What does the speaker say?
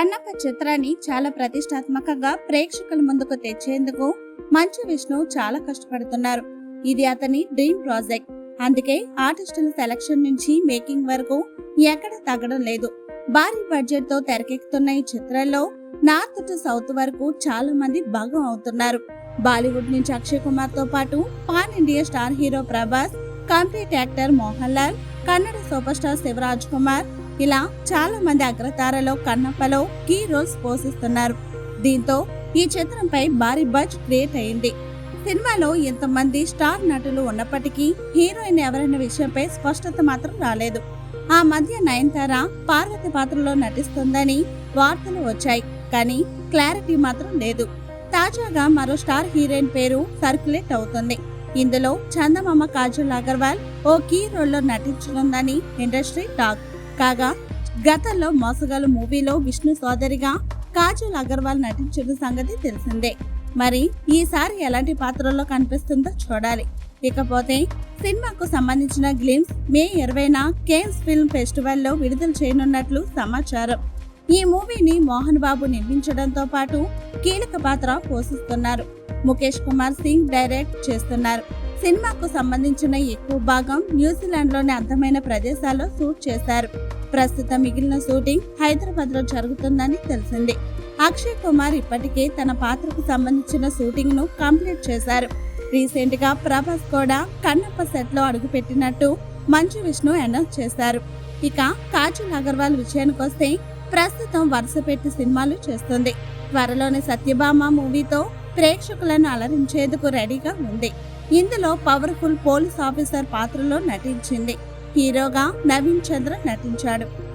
కన్నప్ప చిత్రాన్ని చాలా ప్రతిష్టాత్మకంగా ప్రేక్షకుల ముందుకు తెచ్చేందుకు మంచు విష్ణు చాలా కష్టపడుతున్నారు. ఇది అతని డ్రీమ్ ప్రాజెక్ట్. అందుకే ఆర్టిస్టుల సెలక్షన్ నుంచి మేకింగ్ వరకు ఎక్కడ తగ్గడం లేదు. భారీ బడ్జెట్తో తెరకెక్కుతున్న ఈ చిత్రంలో నార్త్ టు సౌత్ వరకు చాలా మంది భాగం అవుతున్నారు. బాలీవుడ్ నుంచి అక్షయ్ కుమార్తో పాటు pan India star hero Prabhas complete actor Mohan Lal Kannada super star Shivaraj Kumar ఇలా చాలా మంది అగ్రతారలో కన్నప్పలో కీ రోల్స్ పోషిస్తున్నారు. దీంతో ఈ చిత్రంపై భారీ బజ్ క్రియేట్ అయింది. సినిమాలో ఎంతమంది స్టార్ నటులు ఉన్నప్పటికీ హీరోయిన్ ఎవరన్న విషయంపై స్పష్టత మాత్రం రాలేదు. ఆ మధ్య నయనతార పార్వతి పాత్రలో నటిస్తుందని వార్తలు వచ్చాయి. కానీ క్లారిటీ మాత్రం లేదు. తాజాగా మరో స్టార్ హీరోయిన్ పేరు సర్క్యులేట్ అవుతుంది. ఇందులో చందమామ కాజల్ అగర్వాల్ ఓ కీ రోల్లో నటించనుందని ఇండస్ట్రీ టాక్. కాగా గతంలో మోసగాలు మూవీలో విష్ణు సోదరిగా కాజల్ అగర్వాల్ నటించిన సంగతి తెలిసిందే. మరి ఈసారి ఎలాంటి పాత్రలో కనిపిస్తుందో చూడాలి. ఇకపోతే సినిమాకు సంబంధించిన గ్లిమ్స్ మే ఇరవైన కేన్స్ ఫిల్మ్ ఫెస్టివల్లో విడుదల చేయనున్నట్లు సమాచారం. ఈ మూవీని మోహన్ బాబు నిర్మించడంతో పాటు కీలక పాత్ర పోషిస్తున్నారు. ముఖేష్ కుమార్ సింగ్ డైరెక్ట్ చేస్తున్నారు. సినిమాకు సంబంధించిన ఎక్కువ భాగం న్యూజిలాండ్లోని అందమైన ప్రదేశాల్లో షూట్ చేశారు. ప్రస్తుతం మిగిలిన షూటింగ్ హైదరాబాద్లో జరుగుతుందని తెలిసింది. అక్షయ్ కుమార్ ఇప్పటికే తన పాత్రకు సంబంధించిన షూటింగ్ను కంప్లీట్ చేశారు. రీసెంట్గా ప్రభాస్ కూడా కన్నప్ప సెట్లో అడుగుపెట్టినట్టు మంచు విష్ణు అనౌన్స్ చేశారు. ఇక కాజల్ అగర్వాల్ విషయానికి వస్తే ప్రస్తుతం వరుస పెట్టి సినిమాలు చేస్తుంది. త్వరలోని సత్యభామ మూవీతో ప్రేక్షకులను అలరించేందుకు రెడీగా ఉంది. ఇందులో పవర్ఫుల్ పోలీస్ ఆఫీసర్ పాత్రలో నటించింది. హీరోగా నవీన్ చంద్ర నటించాడు.